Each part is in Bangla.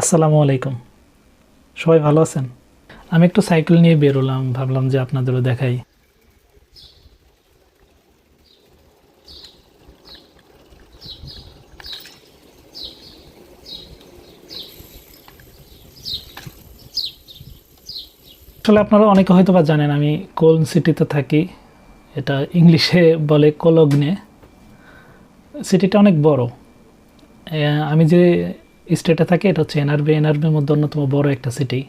আসসালামু আলাইকুম। সবাই ভালো আছেন? আমি একটু সাইকেল নিয়ে বেরোলাম ভাবলাম যে আপনাদেরও দেখাই। আসলে আপনারা অনেকে হয়তো বা জানেন, আমি কোল সিটিতে থাকি। এটা ইংলিশে বলে কোলগ্নে। সিটিটা অনেক বড়। আমি যে স্টেটে থাকে, এটা হচ্ছে এনআরবি এনআরবির মধ্যে অন্যতম বড় একটা সিটি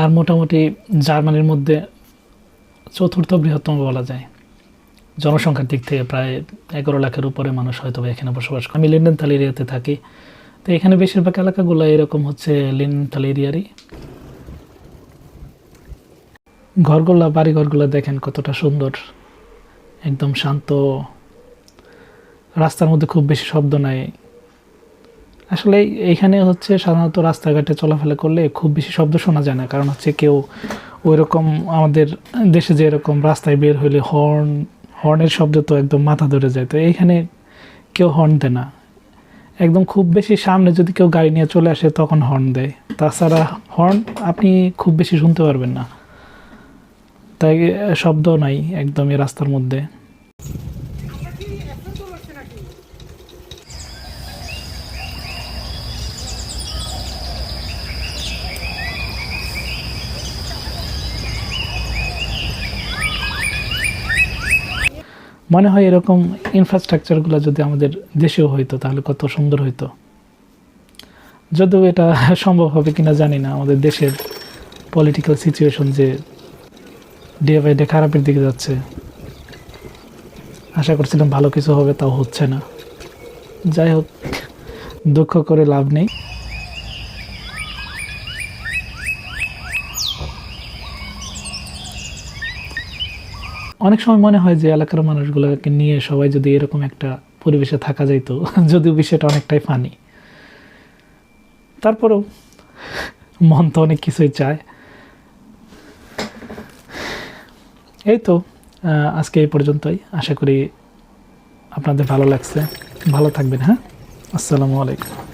আর মোটামুটি জার্মানির মধ্যে চতুর্থ বৃহত্তম বলা যায়। জনসংখ্যার দিক থেকে প্রায় এগারো লাখের উপরে মানুষ হয়তো এখানে বসবাস করে। আমি লিন্ডেনথাল এরিয়াতে থাকি। তো এখানে বেশিরভাগ এলাকাগুলো এরকম হচ্ছে লিন্ডেনথাল এরিয়ারই ঘরগুলো বাড়ি ঘরগুলো দেখেন কতটা সুন্দর। একদম শান্ত। রাস্তার মধ্যে খুব বেশি শব্দ নাই। আসলে এইখানে হচ্ছে সাধারণত রাস্তাঘাটে চলাফেরা করলে খুব বেশি শব্দ শোনা যায় না। কারণ হচ্ছে কেউ ওই রকম আমাদের দেশে যে এরকম রাস্তায় বের হইলে হর্ন, হর্নের শব্দ তো একদম মাথা ধরে যায়। তো এইখানে কেউ হর্ন দেয় না। একদম খুব বেশি সামনে যদি কেউ গাড়ি নিয়ে চলে আসে তখন হর্ন দেয়। তাছাড়া হর্ন আপনি খুব বেশি শুনতে পারবেন না। তাই শব্দ নাই একদমই রাস্তার মধ্যে। মনে হয় এরকম ইনফ্রাস্ট্রাকচারগুলো যদি আমাদের দেশেও হইতো, তাহলে কত সুন্দর হইতো। যদিও এটা সম্ভব হবে কিনা জানি না। আমাদের দেশের পলিটিক্যাল সিচুয়েশন যে ডে বাই ডে খারাপের দিকে যাচ্ছে, আশা করছিলাম ভালো কিছু হবে, তাও হচ্ছে না। যাই হোক, দুঃখ করে লাভ নেই। অনেক সময় মনে হয় যে এলাকার মানুষগুলোকে নিয়ে সবাই যদি এরকম একটা পরিবেশে থাকা যাইতো, যদিও বিষয়টা অনেকটাই ফানি তারপরেও মন তো অনেক কিছুই চায়। এই তো আজকে এই পর্যন্তই। আশা করি আপনাদের ভালো লাগছে। ভালো থাকবেন হ্যাঁ? আসসালামু আলাইকুম।